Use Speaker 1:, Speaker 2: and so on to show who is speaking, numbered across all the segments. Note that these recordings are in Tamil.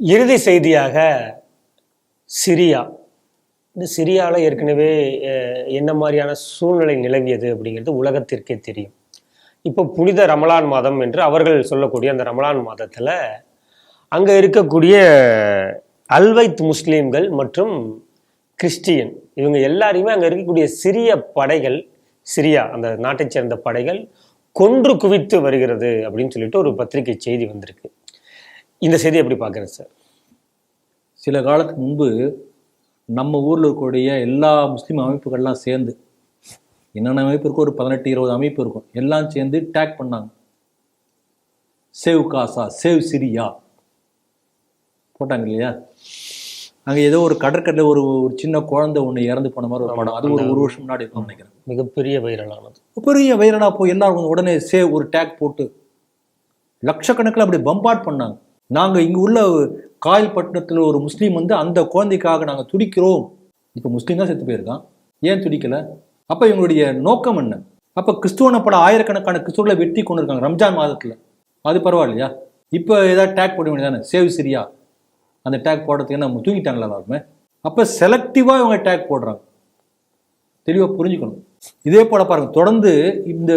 Speaker 1: இறுதி செய்தியாக சிரியா. இந்த சிரியாவில் ஏற்கனவே என்ன மாதிரியான சூழ்நிலை நிலவியது அப்படிங்கிறது உலகத்திற்கே தெரியும். இப்போ புனித ரமலான் மாதம் என்று அவர்கள் சொல்லக்கூடிய அந்த ரமலான் மாதத்தில் அங்கே இருக்கக்கூடிய அல்வைத் முஸ்லீம்கள் மற்றும் கிறிஸ்டியன் இவங்க எல்லாரையுமே அங்கே இருக்கக்கூடிய சிறிய படைகள் சிரியா அந்த நாட்டைச் சேர்ந்த படைகள் கொன்று குவித்து வருகிறது அப்படின்னு சொல்லிட்டு ஒரு பத்திரிகை செய்தி வந்திருக்கு. இந்த செய்தி எப்படி பார்க்குறேன் சார்?
Speaker 2: சில காலத்துக்கு முன்பு நம்ம ஊரில் இருக்கக்கூடிய எல்லா முஸ்லீம் அமைப்புகள்லாம் சேர்ந்து என்னென்ன அமைப்பு இருக்கோ ஒரு பதினெட்டு இருபது அமைப்பு இருக்கும். எல்லாம் சேர்ந்து டேக் பண்ணாங்க. சேவ் காசா சேவ் சிரியா போட்டாங்க இல்லையா? அங்கே ஏதோ ஒரு கடற்கரையில் ஒரு ஒரு சின்ன குழந்தை ஒன்று இறந்து போன மாதிரி ஒரு படம். அது ஒரு ஒரு வருஷம் முன்னாடி இருக்கும்னு நினைக்கிறேன்.
Speaker 1: மிகப்பெரிய வைரலானது.
Speaker 2: பெரிய வைரலாக போய் எல்லாரும் உடனே சேவ் ஒரு டேக் போட்டு லட்சக்கணக்கில் அப்படி பம்பாட் பண்ணாங்க. நாங்கள் இங்கே உள்ள காயல்பட்டினத்தில் ஒரு முஸ்லீம் வந்து அந்த குழந்தைக்காக நாங்கள் துடிக்கிறோம். இப்போ முஸ்லீம் தான் செத்து போயிருக்கான். ஏன் துடிக்கல? அப்போ இவங்களுடைய நோக்கம் என்ன? அப்போ கிறிஸ்துவன பல ஆயிரக்கணக்கான கிறிஸ்துவர்களை வெட்டி கொண்டு இருக்காங்க ரம்ஜான் மாதத்தில். அது பரவாயில்லையா? இப்போ ஏதாவது டேக் போட வேண்டியதானே? Save Syria. அந்த டேக் போடுறதுக்கு என்ன தூங்கிட்டாங்களா எல்லாருமே? அப்போ செலக்டிவாக இவங்க டேக் போடுறாங்க. தெளிவாக புரிஞ்சுக்கணும். இதே போல பாருங்க தொடர்ந்து இந்த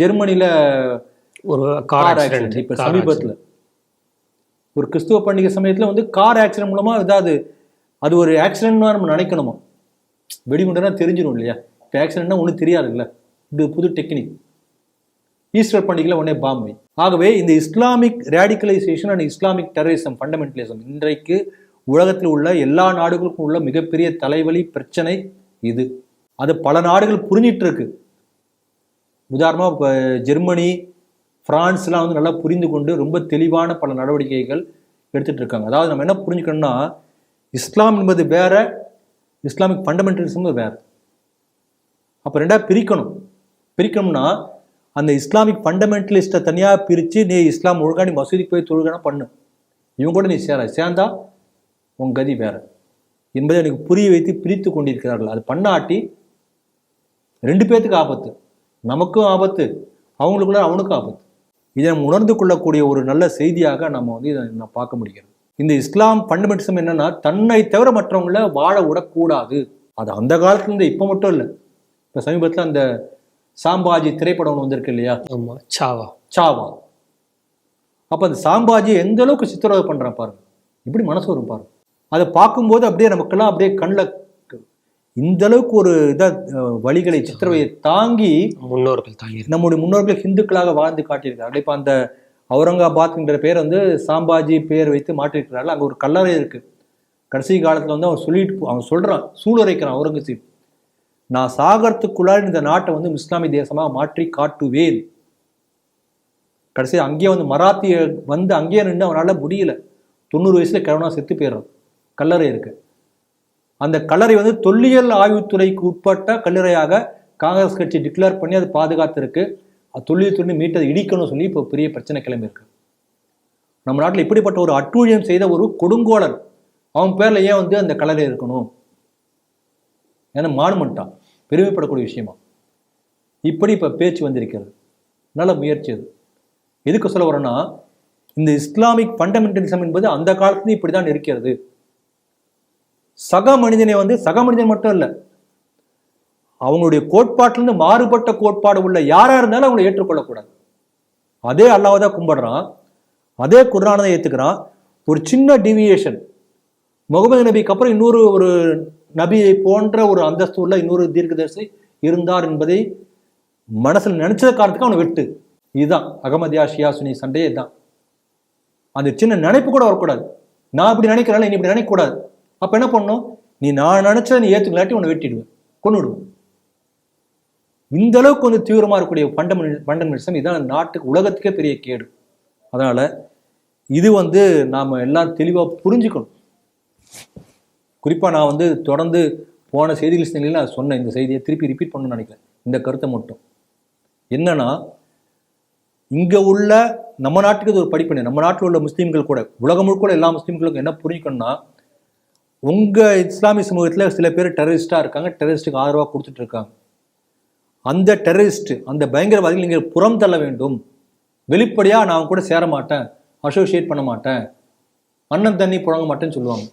Speaker 2: ஜெர்மனியில்
Speaker 1: ஒரு
Speaker 2: கார் ஆக்சிடென்ட் இப்போ சமீபத்தில். ஒரு கிறிஸ்துவ பண்டிகை சமயத்தில் வந்து கார் ஆக்சிடென்ட் மூலமாக ஏதாவது அது ஒரு ஆக்சிடென்ட்னு நம்ம நினைக்கணுமா? வெடிகுண்டுனா தெரிஞ்சிடும் இல்லையா? இப்போ ஆக்சிடென்ட்னா ஒன்றும் தெரியாதுல்ல? இது புது டெக்னிக் ஈஸ்டர் பண்டிகையில் உடனே பாம்பு ஆகவே இந்த Islamic radicalisation and Islamic terrorism fundamentalism இன்றைக்கு உலகத்தில் உள்ள எல்லா நாடுகளுக்கும் உள்ள மிகப்பெரிய தலைவலி பிரச்சனை இது. அது பல நாடுகள் புரிஞ்சிட்டு இருக்கு. உதாரணமாக இப்போ ஜெர்மனி ஃப்ரான்ஸ்லாம் வந்து நல்லா புரிந்து கொண்டு ரொம்ப தெளிவான பல நடவடிக்கைகள் எடுத்துகிட்டு இருக்காங்க. அதாவது நம்ம என்ன புரிஞ்சுக்கணும்னா இஸ்லாம் என்பது வேற இஸ்லாமிக் ஃபண்டமெண்டலிசம் வேறு. அப்போ ரெண்டாக பிரிக்கணும். பிரிக்கணும்னா அந்த இஸ்லாமிக் ஃபண்டமெண்டலிஸ்ட்டை தனியாக பிரித்து நீ இஸ்லாம் ஒழுங்காக நீ மசூதிக்கு போய் தொழுகனா பண்ணு. இவங்க கூட நீ சேர சேர்ந்தா உன் கதி வேறு. என்பதை எனக்கு புரிய வைத்து பிரித்து கொண்டிருக்கிறார்கள். அது பண்ணாட்டி ரெண்டு பேர்த்துக்கு ஆபத்து. நமக்கும் ஆபத்து. அவங்களுக்குள்ள அவனுக்கும் ஆபத்து. இதை நம்ம உணர்ந்து கொள்ளக்கூடிய ஒரு நல்ல செய்தியாக நம்ம வந்து இதை நான் பார்க்க முடிகிறது. இந்த இஸ்லாம் ஃபண்டமெண்டலிசம் என்னன்னா தன்னை தவிர மற்றவங்கள வாழ விடக்கூடாது. அது அந்த காலத்துல இருந்து இப்போ மட்டும் இல்லை. இப்போ சமீபத்தில் அந்த சாம்பாஜி திரைப்படம் ஒன்று வந்திருக்கு இல்லையா?
Speaker 1: ஆமா சாவா.
Speaker 2: சாவா. அப்போ அந்த சாம்பாஜி எந்த அளவுக்கு சித்திரவதை பண்ணுறான் பாருங்க. இப்படி மனசு வரும் பாருங்க. அதை பார்க்கும்போது அப்படியே நமக்கெல்லாம் அப்படியே கண்ணில் இந்த அளவுக்கு ஒரு இதை வழிகளை சித்திரவையை தாங்கி
Speaker 1: முன்னோர்கள் தாங்கி
Speaker 2: நம்முடைய முன்னோர்கள் ஹிந்துக்களாக வாழ்ந்து காட்டியிருக்காங்க. இப்போ அந்த அவுரங்காபாத்ங்கிற பேர் வந்து சாம்பாஜி பேர் வைத்து மாற்றிருக்கிறார்கள் அங்கே ஒரு கல்லறை இருக்கு. கடைசி காலத்தில் வந்து அவன் சொல்லிட்டு அவன் சொல்றான் சூளுரைக்கிறான் அவுரங்கசீப். நான் சாகரத்துக்குள்ளார இந்த நாட்டை வந்து இஸ்லாமிய தேசமாக மாற்றி காட்டுவேன். கடைசி அங்கேயே வந்து மராத்திய வந்து அங்கேயே நின்று அவனால முடியல. தொண்ணூறு வயசுல கிழவனா செத்து போயிடுறான். கல்லறை இருக்கு. அந்த கல்லறை வந்து தொல்லியல் ஆய்வுத்துறைக்கு உட்பட்ட கல்லறையாக காங்கிரஸ் கட்சி டிக்ளேர் பண்ணி அது பாதுகாத்திருக்கு. அது தொல்லியல் மீட்டதை இடிக்கணும்னு சொல்லி இப்போ பெரிய பிரச்சனை கிளம்பியிருக்கு. நம்ம நாட்டில் இப்படிப்பட்ட ஒரு அட்டூழியம் செய்த ஒரு கொடுங்கோலர் அவன் பேரில் ஏன் வந்து அந்த கல்லறை இருக்கணும்? ஏன்னா மானுமெண்ட்டான் பெருமைப்படக்கூடிய விஷயமா. இப்படி இப்போ பேச்சு வந்திருக்கிறது. நல்ல முயற்சி அது. எதுக்கு சொல்ல வரேன்னா இந்த இஸ்லாமிக் ஃபண்டமெண்டலிசம் என்பது அந்த காலத்துலேயும் இப்படி தான் இருக்கிறது. சக மனிதனை வந்து சக மனிதன் மட்டும் இல்லை அவங்களுடைய கோட்பாட்டிலிருந்து மாறுபட்ட கோட்பாடு உள்ள யாரா இருந்தாலும் அவங்களை ஏற்றுக்கொள்ளக்கூடாது. அதே அல்லாவை தான் கும்பிடுறான் அதே குர்ஆனை ஏற்றுக்கிறான் ஒரு சின்ன டிவியேஷன் முகமது நபிக்கு அப்புறம் இன்னொரு ஒரு நபியை போன்ற ஒரு அந்தஸ்து உள்ள இன்னொரு தீர்க்கதரிசி இருந்தார் என்பதை மனசில் நினைச்சத காரணத்துக்கு அவனை வெட்டு. இதுதான் அகமதியா ஷியா சுனி சண்டையே இதுதான். அந்த சின்ன நினைப்பு கூட வரக்கூடாது. நான் இப்படி நினைக்கிறேன் நீ இப்படி நினைக்கக்கூடாது. அப்போ என்ன பண்ணும்? நீ நான் நினச்சதை நீ ஏற்றுக்கலாட்டி உன்னை வெட்டிடுவேன். கொண்டுடுவேன் இந்த அளவுக்கு வந்து தீவிரமாக இருக்கக்கூடிய ஃபண்டமெண்டல் ஃபண்டமெண்டலிசம் இதான் நாட்டுக்கு உலகத்துக்கே பெரிய கேடு. அதனால் இது வந்து நாம் எல்லாம் தெளிவாக புரிஞ்சுக்கணும். குறிப்பாக நான் வந்து தொடர்ந்து போன செய்திகள் சிந்தனையில் நான் சொன்னேன். இந்த செய்தியை திருப்பி ரிப்பீட் பண்ணணும்னு நினைக்கிறேன் இந்த கருத்தை மட்டும். என்னன்னா இங்கே உள்ள நம்ம நாட்டுக்கு இது ஒரு படிப்பினை. நம்ம நாட்டில் உள்ள முஸ்லீம்கள் கூட உலகம் முழுக்க எல்லா முஸ்லீம்களுக்கும் என்ன புரிஞ்சுக்கணும்னா உங்கள் இஸ்லாமிய சமூகத்தில் சில பேர் டெரரிஸ்டாக இருக்காங்க டெரரிஸ்ட்டுக்கு ஆதரவாக கொடுத்துட்டு இருக்காங்க அந்த டெரரிஸ்ட் அந்த பயங்கரவாதிகள் நீங்கள் புறம் தள்ள வேண்டும். வெளிப்படையாக நான் கூட சேர மாட்டேன் அசோசியேட் பண்ண மாட்டேன் அண்ணன் தண்ணி புழங்க மாட்டேன்னு சொல்லுவாங்க.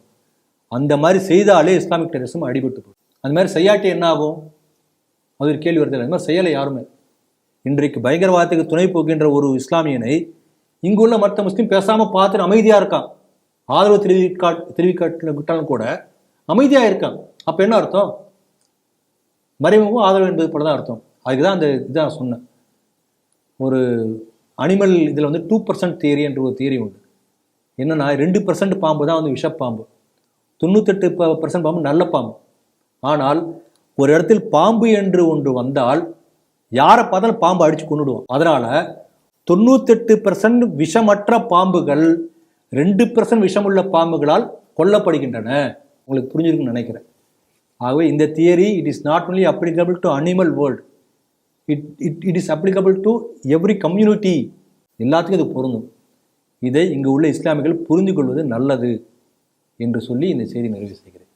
Speaker 2: அந்த மாதிரி செய்தாலே இஸ்லாமிக் டெரரிசம் அடிபட்டு போகும். அந்த மாதிரி செய்யாட்டி என்ன ஆகும்? அது ஒரு கேள்வி வருது. அந்த மாதிரி செய்யலை யாருமே. இன்றைக்கு பயங்கரவாதத்துக்கு துணை போகின்ற ஒரு இஸ்லாமியனை இங்குள்ள மற்ற முஸ்லீம் பேசாமல் பார்த்துட்டு அமைதியாக இருக்கான். ஆதரவு தெரிவிக்கா தெரிவிக்காட்டாலும் கூட அமைதியாக இருக்கான் அப்போ என்ன அர்த்தம்? மறைமுகம் ஆதரவு என்பது போல தான் அர்த்தம். அதுக்கு தான் அந்த இதுதான் சொன்னேன். ஒரு அனிமல் இதில் வந்து டூ பர்சன்ட் தியரி என்ற ஒரு தியரி உண்டு. என்னன்னா ரெண்டு பர்சன்ட் பாம்பு தான் வந்து விஷப்பாம்பு. தொண்ணூத்தெட்டு பர்சன்ட் பாம்பு நல்ல பாம்பு. ஆனால் ஒரு இடத்தில் பாம்பு என்று ஒன்று வந்தால் யாரை பார்த்தாலும் பாம்பு அடித்து கொண்டுடுவோம் அதனால் தொண்ணூத்தெட்டு பர்சன்ட் விஷமற்ற பாம்புகள் ரெண்டு பர்சன்ட் விஷமுள்ள பாம்புகளால் கொல்லப்படுகின்றன. உங்களுக்கு புரிஞ்சிருக்குன்னு நினைக்கிறேன். ஆகவே இந்த theory it is not only applicable to animal world it it it is applicable to every community எல்லாத்துக்கும் இது பொருந்தும். இதை இங்கு உள்ள இஸ்லாமியர்கள் புரிந்து கொள்வது நல்லது என்று சொல்லி இந்த செய்தி நிறைவு செய்கிறேன்.